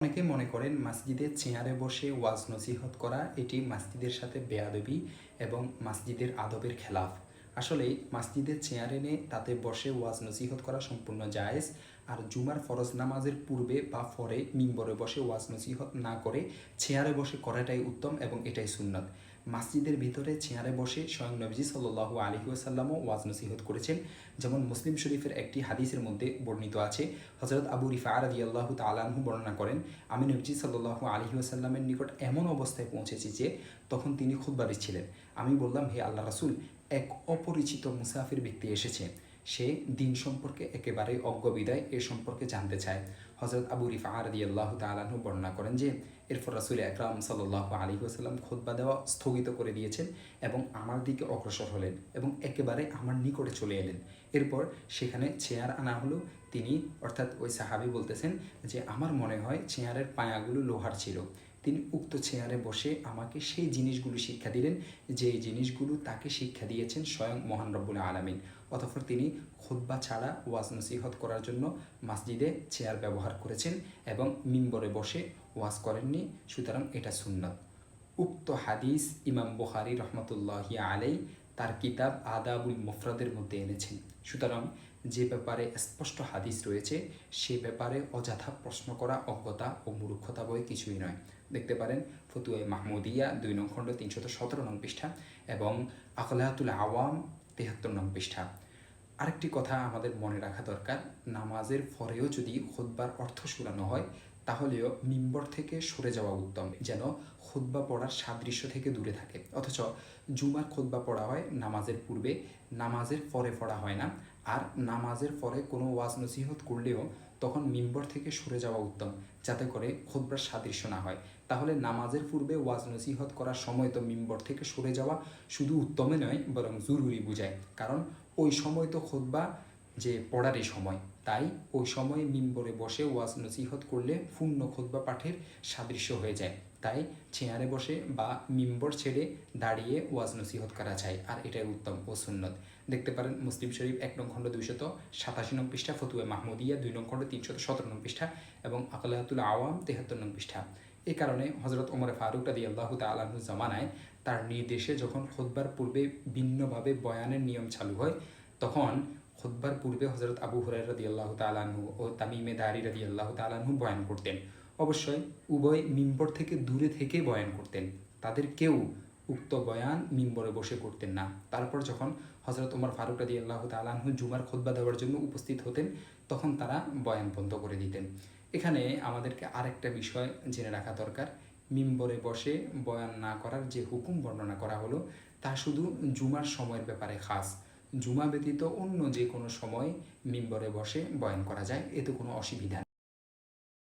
অনেকে মনে করেন মসজিদে চেয়ারে বসে ওয়াজ নসিহত করা এটি মসজিদের সাথে বেয়াদবি এবং মাসজিদের আদবের খেলাফ। আসলে মাসজিদের চেয়ারে এনে তাতে বসে ওয়াজ নসিহত করা সম্পূর্ণ জায়েজ। আর জুমার ফরজ নামাজের পূর্বে বা পরে মিম্বরে বসে ওয়াজ নসিহত না করে চেয়ারে বসে করাটাই উত্তম এবং এটাই সুন্নত। মসজিদের ভিতরে চেয়ারে বসে স্বয়ং নবজি সাল্লু আলহি আসাল্লামও ওয়াজ নসিহত করেছেন। যেমন মুসলিম শরীফের একটি হাদিসের মধ্যে বর্ণিত আছে হজরত আবু রিফা রাদি আল্লাহ তালাহু বর্ণনা করেন, আমি নবজি সাল্লু আলহি আসাল্লামের নিকট এমন অবস্থায় পৌঁছেছি যে তখন তিনি খুদ্বারি ছিলেন আমি বললাম, হে আল্লাহ রাসুল, এক অপরিচিত মুসাফির ব্যক্তি এসেছে। সে দিন সম্পর্কে একেবারে অজ্ঞ বিদায় এ সম্পর্কে জানতে চায়। হজরত আবু রিফা আরদি আল্লাহ তালাহু বর্ণনা করেন যে, এরপর রাসুল আকরাম সাল্লাহ আলী আসাল্লাম খোদবা দেওয়া স্থগিত করে দিয়েছেন এবং আমার দিকে অগ্রসর হলেন এবং একেবারে আমার নিকটে চলে এলেন। এরপর সেখানে চেয়ার আনা হলো। তিনি অর্থাৎ ওই সাহাবি বলতেছেন যে, আমার মনে হয় চেয়ারের পায়াগুলো লোহার ছিল। তিনি উক্ত চেয়ারে বসে আমাকে সেই জিনিসগুলো শিক্ষা দিলেন, যে জিনিসগুলো তাকে শিক্ষা দিয়েছেন স্বয়ং মহান রব্বুল আলমিন। অতঃপর তিনি খুদ্া ছাড়া ওয়াজ নসিহত করার জন্য মসজিদে চেয়ার ব্যবহার করেছেন এবং মিম্বরে বসে ওয়াজ করেননি, সুতরাং এটা সুন্নত। উক্ত হাদিস ইমাম বুখারি রহমতুল্লাহ আলাই তার কিতাব আদাবুল মুফরাদের মধ্যে এনেছেন। সুতরাং যে ব্যাপারে স্পষ্ট হাদিস রয়েছে, সে ব্যাপারে অযথা প্রশ্ন করা অজ্ঞতা ও মূর্খতা বই কিছুই নয়। দেখতে পারেন, ফতুয়ে মাহমুদিয়া দুই নং খণ্ড তিনশত সতেরো নং পৃষ্ঠা এবং আকলাহাতুল আওয়াম তেহাত্তর নং পৃষ্ঠা। আরেকটি কথা আমাদের মনে রাখা দরকার, নামাজের পরেও যদি খোদবার অর্থ শুরানো হয় তাহলেও মিম্বর থেকে সরে যাওয়া উত্তম, যেন খোদবা পড়ার সাদৃশ্য থেকে দূরে থাকে। অথচ জুমার খোদবা পড়া হয় নামাজের পূর্বে, নামাজের পরে পড়া হয় না। আর নামাজের পরে কোনো ওয়াজ নসিহত করলেও তখন মিম্বর থেকে সরে যাওয়া উত্তম, যাতে করে খোদবার সাদৃশ্য না হয়। তাহলে নামাজের পূর্বে ওয়াজ নসিহত করার সময় তো মিম্বর থেকে সরে যাওয়া শুধু উত্তমে নয়, বরং জরুরি বুঝায়। কারণ ওই সময় তো খুদ্া যে পড়ারই সময়। তাই ওই সময় মিম্বরে বসে ওয়াজ নসিহত করলে পূর্ণ খুদ্া পাঠের সাদৃশ্য হয়ে যায়। তাই চেয়ারে বসে বা মিম্বর ছেড়ে দাঁড়িয়ে ওয়াজ নসিহত করা যায়, আর এটাই উত্তম ও সুন্নত। দেখতে পারেন মুসলিম শরীফ এক নং খণ্ড দুইশত সাতাশি নং পৃষ্ঠা, ফতুয়া মাহমুদিয়া দুই নং খণ্ড তিনশত সতেরো নং পৃষ্ঠা এবং আকলাহাতুল আওয়াম তেহাত্তর নং পৃষ্ঠা। এই কারণে হজরত ওমর ফারুক রাদি আল্লাহ তালাহু জামানায় তার নির্দেশে যখন খোদবার পূর্বে ভিন্নভাবে বয়ানের নিয়ম চালু হয়, তখন খুদ্বার পূর্বে হজরত আবু হুরাই রদি আল্লাহ তালাহু ও তামিমে দারি রদি আল্লাহ তালাহু বয়ান করতেন। অবশ্যই উভয় মিম্বর থেকে দূরে থেকে বয়ান করতেন। তাদের কেউ উক্ত বয়ান মিম্বরে বসে করতেন না। তারপর যখন হজরত উমর ফারুক রাদি আল্লাহ তালাহু জুমার খোদবা দেওয়ার জন্য উপস্থিত হতেন, তখন তারা বয়ান বন্ধ করে দিতেন। এখানে আমাদেরকে আরেকটা বিষয় জেনে রাখা দরকার। মিম্বরে বসে বয়ান না করার যে হুকুম বর্ণনা করা হলো, তা শুধু জুমার সময়ের ব্যাপারে খাস। জুমা ব্যতীত অন্য যে কোনো সময় মিম্বরে বসে বয়ান করা যায় এতে কোনো অসুবিধা